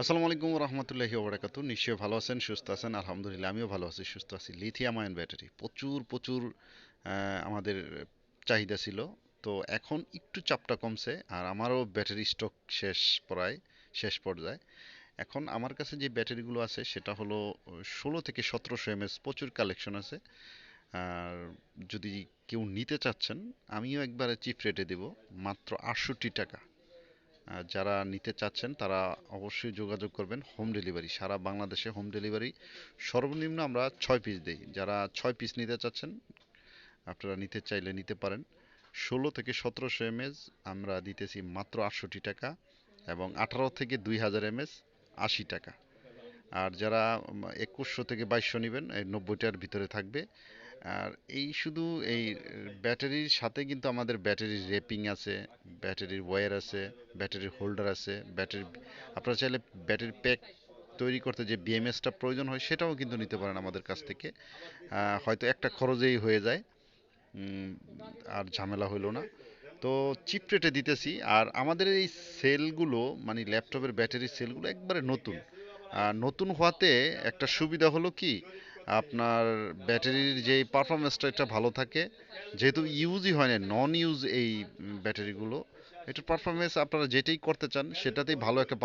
আসসালামু আলাইকুম রহমতুল্লাহি ওবরাকাতু নিশ্চয়ই ভালো আছেন, সুস্থ আছেন। আলহামদুলিল্লাহ, আমিও ভালো আছি, সুস্থ আছি। লিথিয়াম আয়ন ব্যাটারি প্রচুর প্রচুর আমাদের চাহিদা ছিল। তো এখন একটু চাপটা কমছে আর আমারও ব্যাটারি স্টক শেষ প্রায়, শেষ পর্যায়ে। এখন আমার কাছে যে ব্যাটারিগুলো আছে, সেটা হলো, ষোলো থেকে সতেরোশো এমএস প্রচুর কালেকশন আছে। আর যদি কেউ নিতে চাচ্ছেন, আমিও একবারে চিপ রেটে দেব, মাত্র আটষট্টি টাকা। যারা নিতে চাচ্ছেন তারা অবশ্যই যোগাযোগ করবেন হোম ডেলিভারি। সারা বাংলাদেশে হোম ডেলিভারি সর্বনিম্ন আমরা ছয় পিস দেই। যারা ছয় পিস নিতে চাচ্ছেন, আপনারা নিতে চাইলে নিতে পারেন। ষোলো থেকে সতেরোশো এমএস আমরা দিতেছি মাত্র আটষট্টি টাকা এবং আঠারো থেকে দুই হাজার এমএস আশি টাকা। আর যারা একুশশো থেকে বাইশশো নেবেন, এই নব্বইটার ভিতরে থাকবে। আর এই শুধু এই ব্যাটারির সাথে কিন্তু আমাদের ব্যাটারির রেপিং আছে, ব্যাটারির ওয়্যার আছে, ব্যাটারির হোল্ডার আছে ব্যাটারি আপনারা চাইলে ব্যাটারি প্যাক তৈরি করতে যে বিএমএসটা প্রয়োজন হয় সেটাও কিন্তু নিতে পারেন আমাদের কাছ থেকে। হয়তো একটা খরচেই হয়ে যায় আর ঝামেলা হইল না। তো চিপ রেটে দিতেছি, আর আমাদের এই সেলগুলো মানে ল্যাপটপের ব্যাটারির সেলগুলো একবারে নতুন। নতুন হওয়াতে একটা সুবিধা হলো কি আপনার ব্যাটারির যে পারফরমেন্সটা এটা ভালো থাকে। যেহেতু ইউজই হয় না নন ইউজ এই ব্যাটারিগুলো, এটার পারফরমেন্স আপনারা যেটাই করতে চান, সেটাতেই ভালো একটা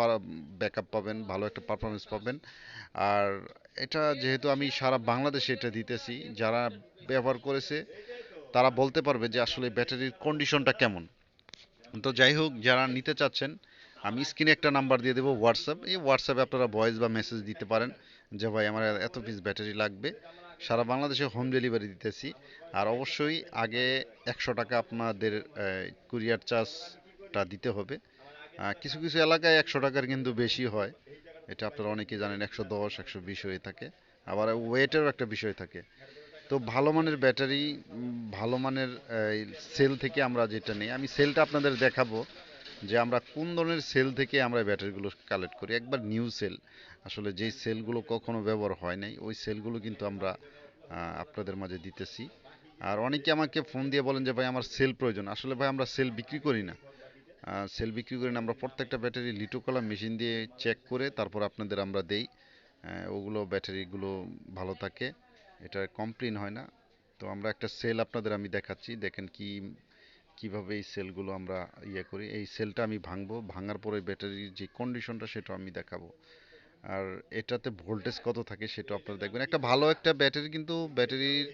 ব্যাকআপ পাবেন, ভালো একটা পারফরমেন্স পাবেন। আর এটা যেহেতু আমি সারা বাংলাদেশে এটা দিতেছি, যারা ব্যবহার করেছে, তারা বলতে পারবে যে আসলে ব্যাটারির কন্ডিশনটা কেমন। তো যাই হোক, যারা নিতে চাচ্ছেন আমি স্ক্রিনে একটা নাম্বার দিয়ে দেবো হোয়াটসঅ্যাপ। এই হোয়াটসঅ্যাপে আপনারা ভয়েস বা মেসেজ দিতে পারেন যে, ভাই, আমার এত পিস ব্যাটারি লাগবে। সারা বাংলাদেশে হোম ডেলিভারি দিতেছি। আর অবশ্যই আগে একশো টাকা আপনাদের কুরিয়ার চার্জটা দিতে হবে। কিছু কিছু এলাকায় একশো টাকার কিন্তু বেশি হয়। এটা আপনারা অনেকেই জানেন, একশো দশ, একশো বিশ হয়ে থাকে। আবার ওয়েটেরও একটা বিষয় থাকে। তো ভালো মানের ব্যাটারি ভালো মানের সেল থেকে আমরা যেটা নেই। আমি সেলটা আপনাদের দেখাবো। যে আমরা কোন ধরনের সেল থেকে আমরা ব্যাটারিগুলো কালেক্ট করি। একবার নিউ সেল, আসলে যেই সেলগুলো কখনো ব্যবহার হয় নাই, ওই সেলগুলো কিন্তু আমরা আপনাদের মাঝে দিতেছি। আর অনেকে আমাকে ফোন দিয়ে বলেন যে, ভাই, আমার সেল প্রয়োজন। আসলে ভাই, আমরা সেল বিক্রি করি না। সেল বিক্রি করি না। আমরা প্রত্যেকটা ব্যাটারি লিটোকলা মেশিন দিয়ে চেক করে তারপর আপনাদের আমরা দেই। ওগুলো ব্যাটারিগুলো ভালো থাকে। এটা কমপ্লেন হয় না। তো আমরা একটা সেল আপনাদের আমি দেখাচ্ছি। দেখেন কি কীভাবে এই সেলগুলো আমরা ইয়ে করি? এই সেলটা আমি ভাঙবো, ভাঙার পরে ব্যাটারির যে কন্ডিশনটা সেটা আমি দেখাবো। আর এটাতে ভোল্টেজ কত থাকে সেটা আপনারা দেখবেন। একটা ভালো একটা ব্যাটারি কিন্তু ব্যাটারির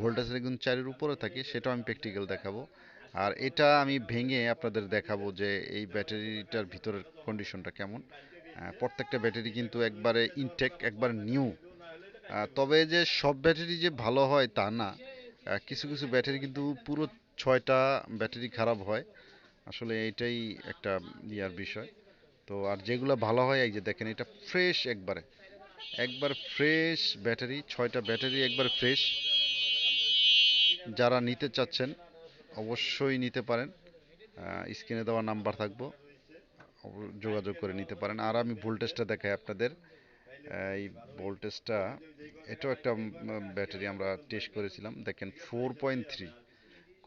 ভোল্টেজের কিন্তু চারের উপরে থাকে, সেটাও আমি প্র্যাকটিক্যাল দেখাবো। আর এটা আমি ভেঙে আপনাদের দেখাবো যে এই ব্যাটারিটার ভিতরের কন্ডিশনটা কেমন। প্রত্যেকটা ব্যাটারি কিন্তু একবারে ইনটেক একবার নিউ তবে যে সব ব্যাটারি যে ভালো হয় তা না। কিছু কিছু ব্যাটারি কিন্তু পুরো ছয়টা ব্যাটারি খারাপ হয়। আসলে এইটাই একটা ইয়ার বিষয়। তো আর যেগুলো ভালো হয়, এই যে দেখেন, এটা ফ্রেশ একবারে। একবার ফ্রেশ ব্যাটারি, ছয়টা ব্যাটারি একবার ফ্রেশ যারা নিতে চাচ্ছেন, অবশ্যই নিতে পারেন। স্ক্রিনে দেওয়া নাম্বার থাকব। যোগাযোগ করে নিতে পারেন। আর আমি ভোল্টেজটা দেখাই আপনাদের। এই ভোল্টেজটা, এটাও একটা ব্যাটারি আমরা টেস্ট করেছিলাম। দেখেন ফোর পয়েন্ট থ্রি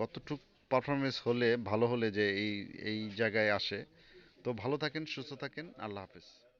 কতটুক পারফরমেন্স হলে ভালো হলে যে এই এই জায়গায় আসে। তো ভালো থাকেন, সুস্থ থাকেন, আল্লাহ হাফেজ।